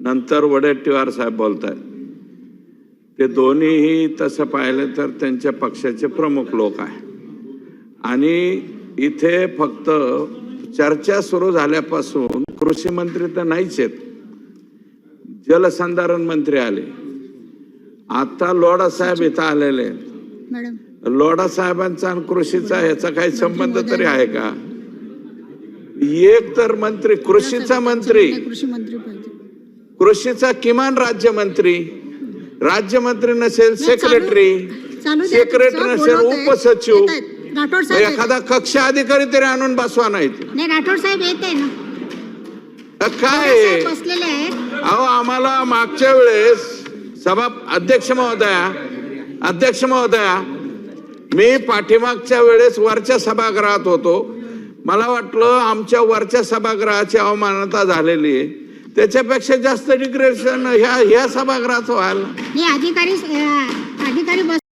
नंतर वडेट्टीवार साहेब बोलत आहेत ते दोन्हीही तसं पाहिलं तर त्यांच्या पक्षाचे प्रमुख लोक आहे आणि इथे फक्त चर्चा सुरू झाल्यापासून कृषी मंत्री तर नाहीच आहेत. जलसंधारण मंत्री आले. आता लोढा साहेब इथं आलेले आहेत. मॅडम. लोढा साहेबांचा आणि कृषीचा ह्याचा काही संबंध तरी आहे का? एक तर मंत्री कृषीचा मंत्री. कृषी मंत्री कृषीचा किमान राज्यमंत्री. राज्यमंत्री नसेल सेक्रेटरी. सेक्रेटरी नसेल. उपसचिव. एखादा कक्ष अधिकारी तरी आणून बसवा. नाही राठोड साहेब येत काय? अहो आम्हाला मागच्या वेळेस सभा अध्यक्ष महोदया अध्यक्ष महोदया मी पाठीमागच्या वेळेस वरच्या सभागृहात होतो. मला वाटलं आमच्या वरच्या सभागृहाची अवमानता झालेली आहे. त्याच्यापेक्षा जास्त डिग्रेशन ह्या ह्या सभागृहात व्हायला अधिकारी अधिकारी